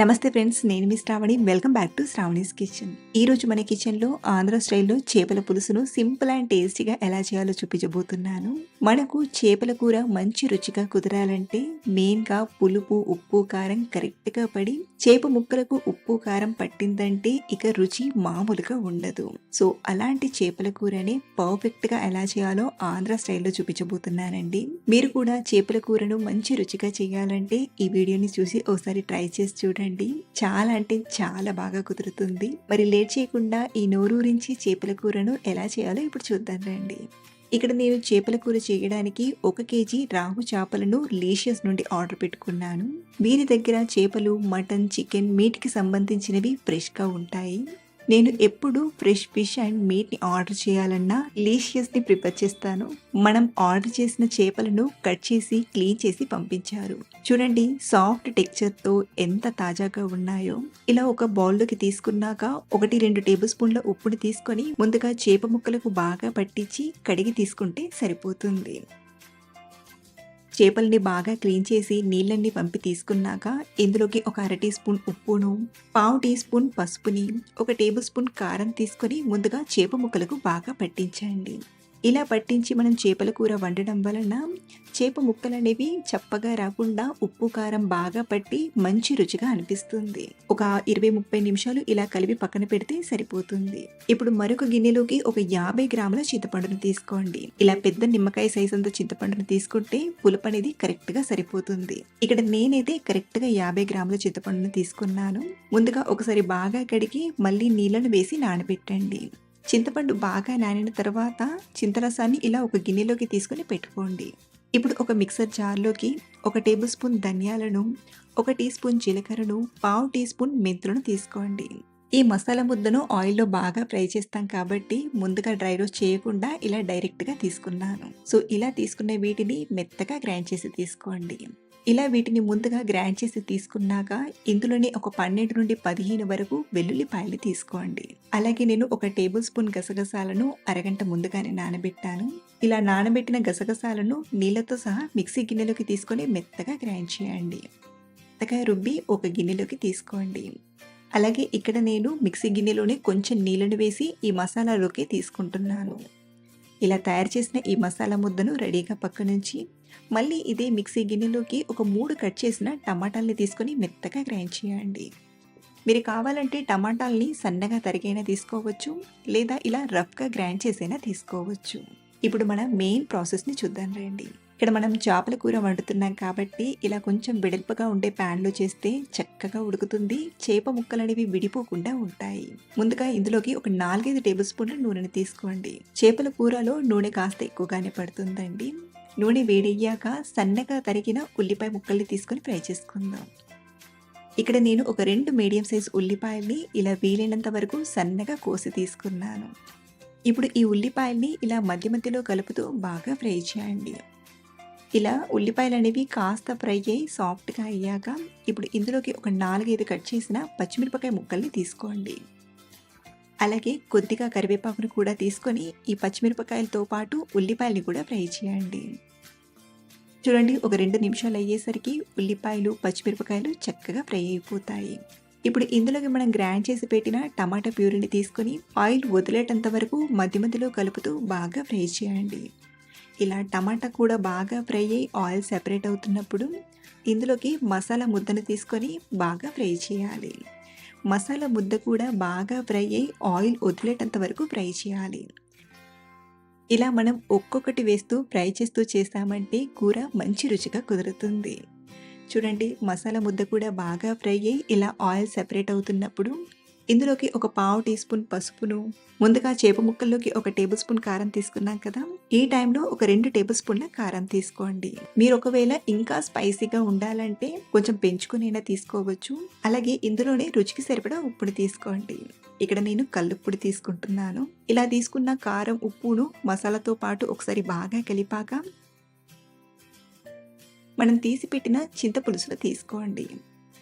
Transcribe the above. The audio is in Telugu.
నమస్తే ఫ్రెండ్స్ నేను మీ Shravani. Welcome back to Shravani's kitchen ఈ రోజు మన కిచెన్లో ఆంధ్ర స్టైల్లో చేపల పులుసును సింపుల్ అండ్ టేస్టీగా ఎలా చేయాలో చూపించబోతున్నాను. మనకు చేపల కూర మంచి రుచిగా కుదరాలంటే మెయిన్గా పులుపు ఉప్పు కారం కరెక్ట్గా పడి చేప ముక్కలకు ఉప్పు కారం పట్టిందంటే ఇక రుచి మామూలుగా ఉండదు. సో అలాంటి చేపల కూరని పర్ఫెక్ట్గా ఎలా చేయాలో ఆంధ్ర స్టైల్లో చూపించబోతున్నానండి. మీరు కూడా చేపల కూరను మంచి రుచిగా చేయాలంటే ఈ వీడియోని చూసి ఒకసారి ట్రై చేసి చూడండి. చాలా అంటే చాలా బాగా కుదురుతుంది. మరి లేట్ చేయకుండా ఈ నోరూరించి చేపల కూరను ఎలా చేయాలో ఇప్పుడు చూద్దాం రండి. ఇక్కడ నేను చేపల కూర చేయడానికి ఒక కేజీ రాహు చేపలను లీషియస్ నుండి ఆర్డర్ పెట్టుకున్నాను. వీరి దగ్గర చేపలు మటన్ చికెన్ మీట్కి సంబంధించినవి ఫ్రెష్గా ఉంటాయి. నేను ఎప్పుడు ఫ్రెష్ ఫిష్ అండ్ మీట్ని ఆర్డర్ చేయాలన్నా లీషియస్ని ప్రిపేర్ చేస్తాను. మనం ఆర్డర్ చేసిన చేపలను కట్ చేసి క్లీన్ చేసి పంపించారు. చూడండి సాఫ్ట్ టెక్చర్తో ఎంత తాజాగా ఉన్నాయో. ఇలా ఒక బౌల్లోకి తీసుకున్నాక ఒకటి రెండు టేబుల్ స్పూన్ల ఉప్పుని తీసుకొని ముందుగా చేప ముక్కలకు బాగా పట్టించి కడిగి తీసుకుంటే సరిపోతుంది. చేపల్ని బాగా క్లీన్ చేసి నీళ్ళన్ని పంపి తీసుకున్నాక ఇందులోకి ఒక అర టీ స్పూన్ ఉప్పును పావు టీ స్పూన్ పసుపుని ఒక టేబుల్ స్పూన్ కారం తీసుకొని ముందుగా చేప ముక్కలకు బాగా పట్టించండి. ఇలా పట్టించి మనం చేపల కూర వండడం వలన చేప ముక్కలు అనేవి చప్పగా రాకుండా ఉప్పు కారం బాగా పట్టి మంచి రుచిగా అనిపిస్తుంది. ఒక ఇరవై ముప్పై నిమిషాలు ఇలా కలిపి పక్కన పెడితే సరిపోతుంది. ఇప్పుడు మరొక గిన్నెలోకి ఒక యాభై గ్రాముల చింతపండును తీసుకోండి. ఇలా పెద్ద నిమ్మకాయ సైజ్ అంత చింతపండును తీసుకుంటే పులుపు అనేది కరెక్ట్గా సరిపోతుంది. ఇక్కడ నేనైతే కరెక్ట్గా యాభై గ్రాముల చింతపండును తీసుకున్నాను. ముందుగా ఒకసారి బాగా కడిగి మళ్ళీ నీళ్ళను వేసి నానబెట్టండి. చింతపండు బాగా నానిన తర్వాత చింతరసాన్ని ఇలా ఒక గిన్నెలోకి తీసుకొని పెట్టుకోండి. ఇప్పుడు ఒక మిక్సర్ జార్లోకి ఒక టేబుల్ స్పూన్ ధనియాలను ఒక టీ స్పూన్ జీలకర్రను పావు టీ స్పూన్ మెంతులను తీసుకోండి. ఈ మసాలా ముద్దను ఆయిల్లో బాగా ఫ్రై చేస్తాం కాబట్టి ముందుగా డ్రై రోస్ట్ చేయకుండా ఇలా డైరెక్ట్గా తీసుకున్నాను. సో ఇలా తీసుకునే వీటిని మెత్తగా గ్రైండ్ చేసి తీసుకోండి. ఇలా వీటిని ముందుగా గ్రైండ్ చేసి తీసుకున్నాక ఇందులోనే ఒక పన్నెండు నుండి పదిహేను వరకు వెల్లుల్లిపాయలు తీసుకోండి. అలాగే నేను ఒక టేబుల్ స్పూన్ గసగసాలను అరగంట ముందుగానే నానబెట్టాను. ఇలా నానబెట్టిన గసగసాలను నీళ్ళతో సహా మిక్సీ గిన్నెలోకి తీసుకొని మెత్తగా గ్రైండ్ చేయండి. మెత్తగా రుబ్బి ఒక గిన్నెలోకి తీసుకోండి. అలాగే ఇక్కడ నేను మిక్సీ గిన్నెలోనే కొంచెం నీళ్ళను వేసి ఈ మసాలాలోకి తీసుకుంటున్నాను. ఇలా తయారు చేసిన ఈ మసాలా ముద్దను రెడీగా పక్క నుంచి మళ్ళీ ఇదే మిక్సీ గిన్నెలోకి ఒక మూడు కట్ చేసిన టమాటాలని తీసుకొని మెత్తగా గ్రైండ్ చేయండి. మీరు కావాలంటే టమాటాలని సన్నగా తరిగైనా తీసుకోవచ్చు లేదా ఇలా రఫ్గా గ్రైండ్ చేసైనా తీసుకోవచ్చు. ఇప్పుడు మన మెయిన్ ప్రాసెస్ని చూద్దాం రండి. ఇక్కడ మనం చేపల కూర వండుతున్నాం కాబట్టి ఇలా కొంచెం వెడల్పుగా ఉండే ప్యాన్లో చేస్తే చక్కగా ఉడుకుతుంది. చేప ముక్కలు అనేవి విడిపోకుండా ఉంటాయి. ముందుగా ఇందులోకి ఒక నాలుగైదు టేబుల్ స్పూన్ల నూనెని తీసుకోండి. చేపల కూరలో నూనె కాస్త ఎక్కువగానే పడుతుందండి. నూనె వేడయ్యాక సన్నగా తరిగిన ఉల్లిపాయ ముక్కల్ని తీసుకొని ఫ్రై చేసుకుందాం. ఇక్కడ నేను ఒక రెండు మీడియం సైజ్ ఉల్లిపాయల్ని ఇలా వీలైనంత వరకు సన్నగా కోసి తీసుకున్నాను. ఇప్పుడు ఈ ఉల్లిపాయల్ని ఇలా మధ్య మధ్యలో కలుపుతూ బాగా ఫ్రై చేయండి. ఇలా ఉల్లిపాయలు అనేవి కాస్త ఫ్రై అయ్యి సాఫ్ట్గా అయ్యాక ఇప్పుడు ఇందులోకి ఒక నాలుగైదు కట్ చేసిన పచ్చిమిరపకాయ ముక్కల్ని తీసుకోండి. అలాగే కొద్దిగా కరివేపాకును కూడా తీసుకొని ఈ పచ్చిమిరపకాయలతో పాటు ఉల్లిపాయల్ని కూడా ఫ్రై చేయండి. చూడండి ఒక రెండు నిమిషాలు అయ్యేసరికి ఉల్లిపాయలు పచ్చిమిరపకాయలు చక్కగా ఫ్రై అయిపోతాయి. ఇప్పుడు ఇందులోకి మనం గ్రైండ్ చేసి పెట్టిన టమాటా ప్యూరీని తీసుకొని ఆయిల్ వదిలేటంత వరకు మధ్య మధ్యలో కలుపుతూ బాగా ఫ్రై చేయండి. ఇలా టమాటా కూడా బాగా ఫ్రై అయ్యి ఆయిల్ సెపరేట్ అవుతున్నప్పుడు ఇందులోకి మసాలా ముద్దను తీసుకొని బాగా ఫ్రై చేయాలి. మసాలా ముద్ద కూడా బాగా ఫ్రై అయ్యి ఆయిల్ వదిలేటంత వరకు ఫ్రై చేయాలి. ఇలా మనం ఒక్కొక్కటి వేస్తూ ఫ్రై చేస్తూ చేస్తామంటే కూర మంచి రుచిగా కుదురుతుంది. చూడండి మసాలా ముద్ద కూడా బాగా ఫ్రై అయ్యి ఇలా ఆయిల్ సెపరేట్ అవుతున్నప్పుడు ఇందులోకి ఒక పావు టీ స్పూన్ పసుపును ముందుగా చేప ముక్కల్లోకి ఒక టేబుల్ స్పూన్ కారం తీసుకున్నాం కదా. ఈ టైంలో ఒక రెండు టేబుల్ స్పూన్ల కారం తీసుకోండి. మీరు ఒకవేళ ఇంకా స్పైసీగా ఉండాలంటే కొంచెం పెంచుకునైనా తీసుకోవచ్చు. అలాగే ఇందులోనే రుచికి సరిపడా ఉప్పుని తీసుకోండి. ఇక్కడ నేను కల్లుప్పుడు తీసుకుంటున్నాను. ఇలా తీసుకున్న కారం ఉప్పును మసాలాతో పాటు ఒకసారి బాగా కలిపాక మనం తీసి పెట్టిన చింతపులుసులు తీసుకోండి.